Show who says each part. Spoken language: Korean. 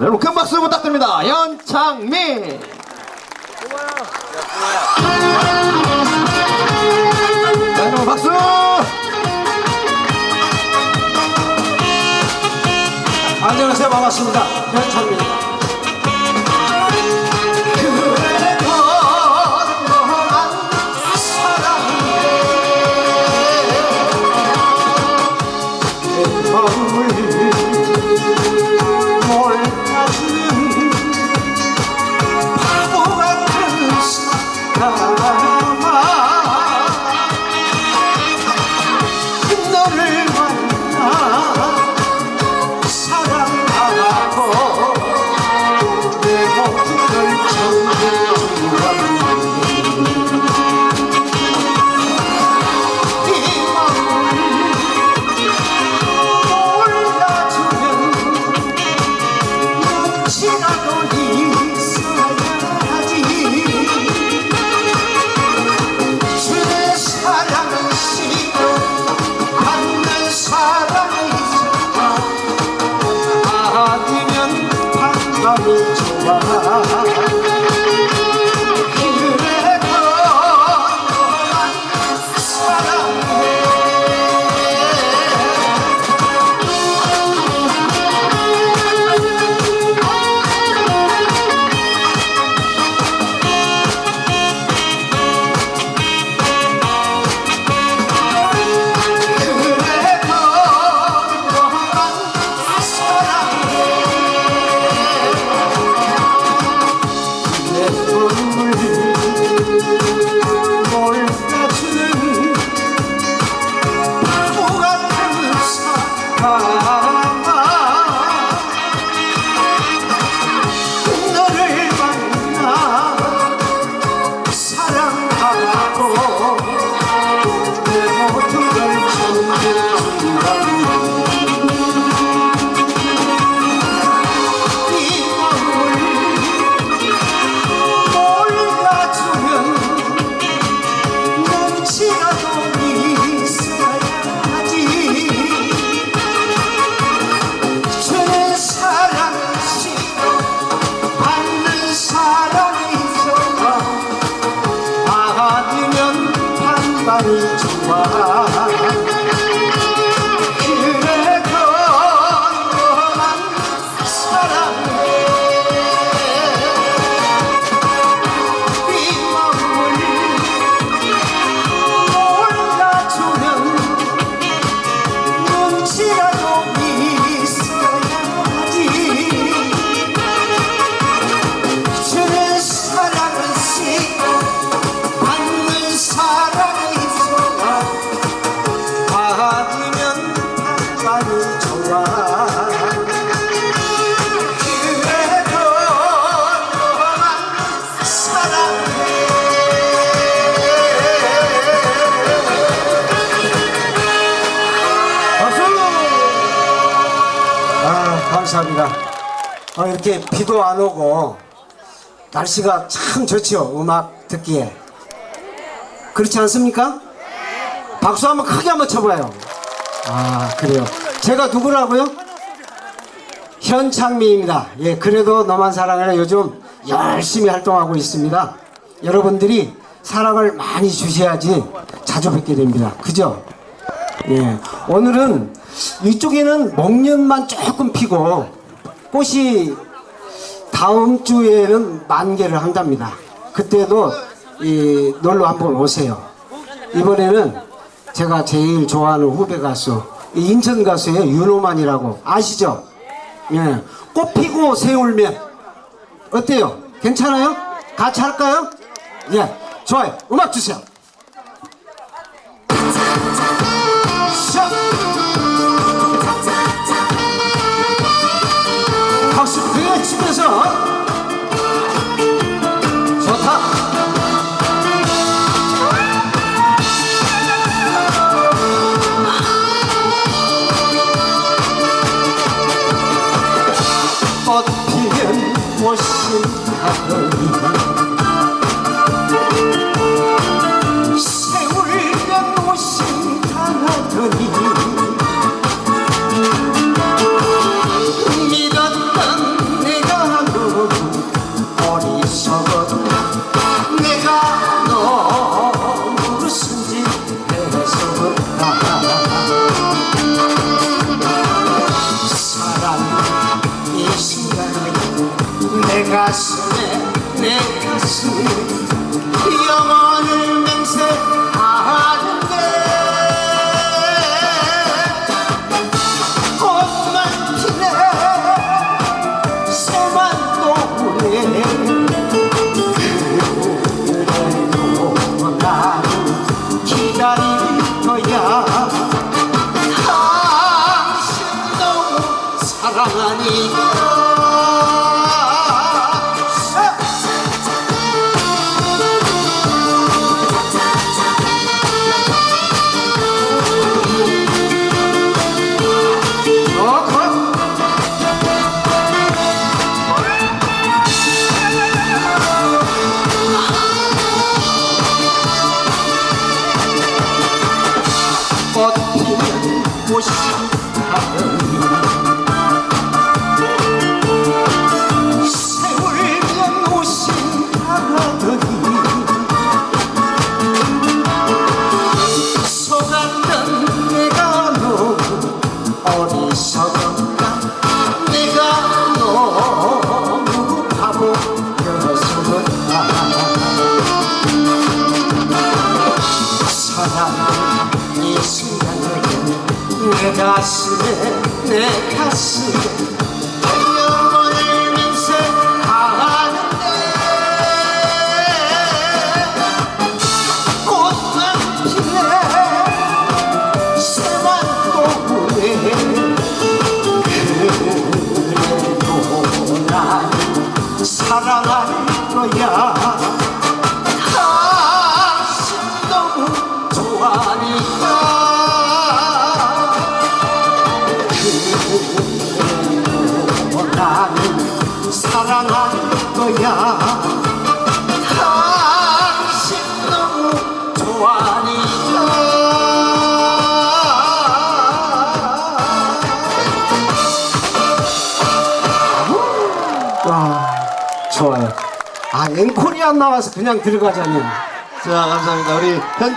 Speaker 1: 여러분 큰 박수 부탁드립니다. 연창민. 자, 여러분 박수.
Speaker 2: 안녕하세요 반갑습니다 현창민입니다 좋아 감사합니다. 어, 이렇게 비도 안 오고 날씨가 참 좋죠 음악 듣기에. 그렇지 않습니까? 박수 한번 크게 한번 쳐봐요. 아 그래요. 제가 누구라고요? 현창미입니다. 예 그래도 너만 사랑해라. 요즘 열심히 활동하고 있습니다. 여러분들이 사랑을 많이 주셔야지 자주 뵙게 됩니다. 그죠? 예 오늘은 이쪽에는 목련만 조금 피고 꽃이 다음 주에는 만개를 한답니다 그때도 이 놀러 한번 오세요 이번에는 제가 제일 좋아하는 후배 가수 이 인천 가수예요 윤호만이라고 아시죠? 예. 꽃 피고 새 울면 어때요? 괜찮아요? 같이 할까요? 예, 좋아요. 음악 주세요. 피면 꽃신 가슴에 내 가슴에 영원을 맹세하는데. 꽃만 피네 새만 도네. 그래도 나는 기다릴 거야. 당신 너무 사랑하니까 내 가슴에 내 가슴에 좋아요. 아 앵콜이 안 나와서 그냥 들어가자니.
Speaker 1: 자, 감사합니다. 우리 현창